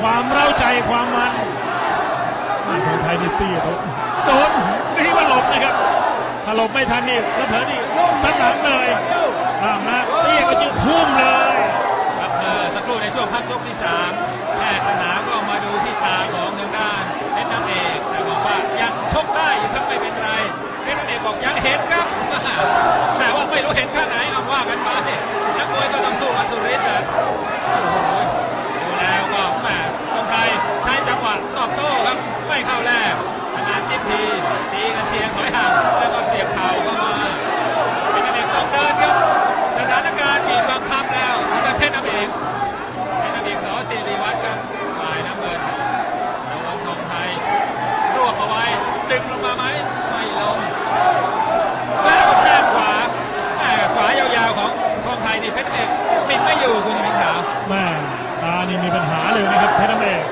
ความเร้าใจความมันมาของไทยนี่ตี้โดนโดนนี่มาหลบนะครับถ้าหลบไม่ทันนี่แล้วเผลอนี่สัดหลังเลยตามนะตีก็จึงทุ่มเลยครับสักครู่ในช่วงพักยกที่สาม ปัญหาเลยนะครับเพชรน้ำเอก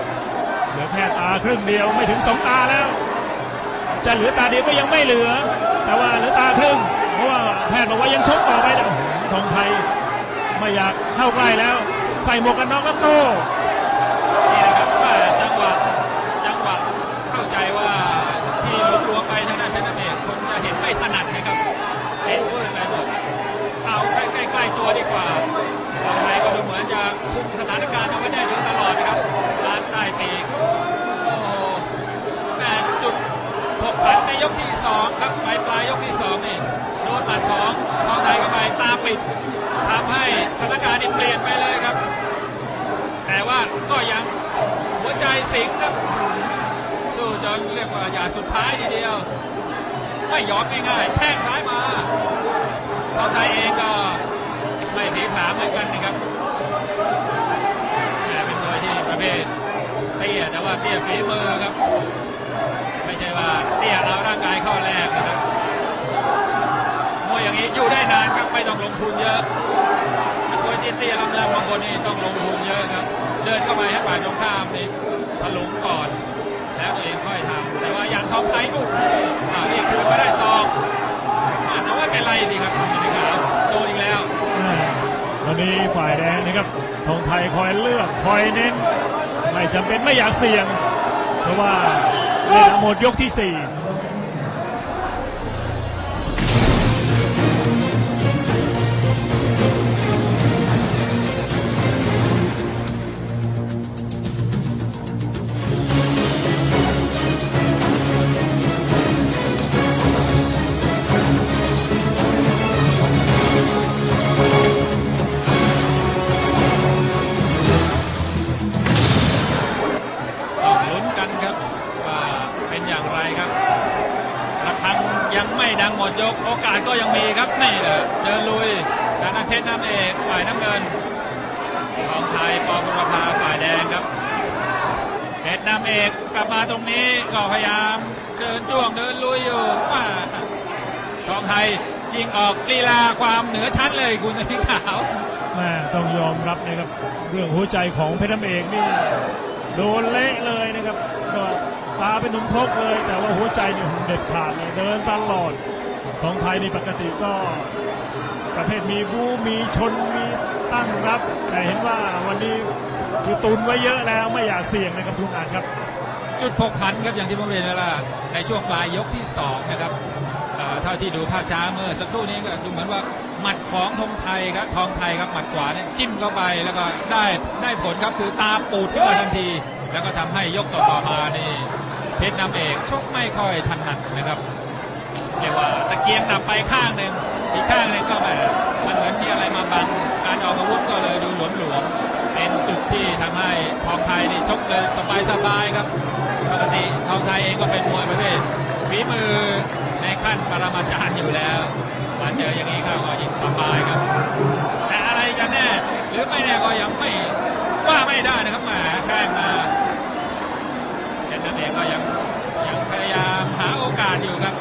เหลือแค่ตาครึ่งเดียวไม่ถึงสองตาแล้ว จะเหลือตาเดียวก็ยังไม่เหลือ แต่ว่าเหลือตาครึ่ง เพราะว่าแพทย์บอกว่ายังชกต่อไปนะทองไทยไม่อยากเข้าใกล้แล้ว ใส่หมวกกันน็อกแล้วโต ยกที่สองครับปลายปลายยกที่สองนี่โดนหมัดของทองไทยเข้าไปตาปิดทำให้สถานการณ์นี่เปลี่ยนไปเลยครับ แต่ว่าก็ยังหัวใจสิงครับ สู้จนเรียกว่าอย่าสุดท้ายทีเดียว ไม่ยอมง่ายๆแทงซ้ายมาทองไทยเองก็ไม่ถีผาเหมือนกันนะครับแต่เป็นมวยที่ประเภทเตี้ยแต่ว่าเตี้ยฝีมือครับ ไม่ใช่ว่าเตี้ยเอาร่างกายเข้าแรกนะครับมวยอย่างนี้อยู่ได้นานครับไม่ต้องลงทุนเยอะนักมวยเตี้ยลำๆบางคนนี่ต้องลงทุนเยอะครับ เดินเข้าไปให้ฝ่ายตรงข้ามนี่ถลุงก่อน แล้วตัวเองค่อยทำแต่ว่าอย่างทองไทยโอ้โหอ่านี่คืนมาได้ซองอ่าแต่ว่าเป็นไรดีครับคุณมิขาวโดนอีกแล้วแม่วันนี้ฝ่ายแดงนะครับทองไทยคอยเลือกคอยเน้น ไม่จำเป็นไม่อยากเสี่ยง เพราะว่าเล่นหมดยกที่สี่ ครับระฆังยังไม่ดังหมดยก โอกาสก็ยังมีครับนี่แหละเดินลุยทางด้านเพชรน้ำเอกฝ่ายน้ำเงินของไทยปอบุรพาฝ่ายแดงครับเพชรน้ำเอกกลับมาตรงนี้ก็พยายามเดินจ้วงเดินลุยอยู่ว่าทองไทยยิงออกลีลาความเหนือชั้นเลยคุณพี่ขาวแม่ต้องยอมรับนะครับเรื่องหัวใจของเพชรน้ำเอกนี่โดนเละเลยนะครับก็ ตาเป็นหนุ่มพกเลย แต่ว่าหัวใจนี่เด็ดขาดเลยเดินตลอดของไทยในปกติก็ประเภทมีบูมีชนมีตั้งรับ แต่เห็นว่าวันนี้คือตุนไว้เยอะแล้วไม่อยากเสี่ยงนะครับทุกงานครับ จุดผกผันครับอย่างที่ผมเรียนไว้ว่าในช่วงปลายยกที่สองนะครับเท่าที่ดูภาพช้าเมื่อสักครู่นี้ก็ดูเหมือนว่าหมัดของธงไทยครับทองไทยครับหมัดขวาเนี่ยจิ้มเข้าไปแล้วก็ได้ได้ผลครับคือตาปูดขึ้นมาทันที แล้วก็ทำให้ยกต่อๆมานี่ เพชรนำเอกชกไม่ค่อยถนัดนะครับเรียกว่าตะเกียงดับไปข้างหนึ่งอีกข้างหนึ่งก็แบบมันเหมือนมีอะไรมาบังการออกอาวุธก็เลยดูหลวมๆเป็นจุดที่ทำให้ทองไทยนี่ชกเลยสบายๆครับปกติทองไทยเองก็เป็นมวยประเภทฝีมือในขั้นปรมาจารย์อยู่แล้วมาเจออย่างนี้ข้าก็ยิ่งสบายครับแต่อะไรกันแน่หรือไม่แน่ก็ยังไม่ว่าไม่ได้นะครับแหมแข้งมา ยก็ยังยังพยายามหาโอกาสอยู่ครับ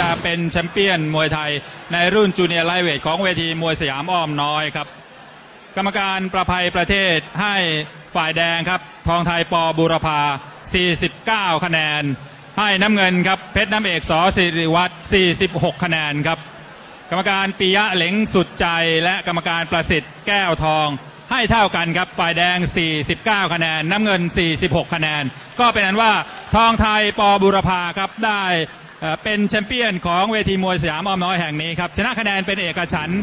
จะเป็นแชมเปี้ยนมวยไทยในรุ่นจูเนียร์ไลเวทของเวทีมวยสยามอ้อมน้อยครับ กรรมการประภัยประเทศให้ฝ่ายแดงครับ ทองไทยปอบุรพา 49 คะแนน ให้น้ำเงินครับ เพชรน้ำเอกสอสิริวัตร46 คะแนนครับ กรรมการปิยะเหลงสุดใจและกรรมการประสิทธิ์แก้วทอง ให้เท่ากันครับ ฝ่ายแดง 49 คะแนน น้ำเงิน 46 คะแนน ก็เป็นอันว่าทองไทยปอบุรพาครับได้เอ่อเป็นแชมเปี้ยนของเวทีมวยสยามอ้อมน้อยแห่งนี้ครับชนะคะแนนเป็นเอกฉันท์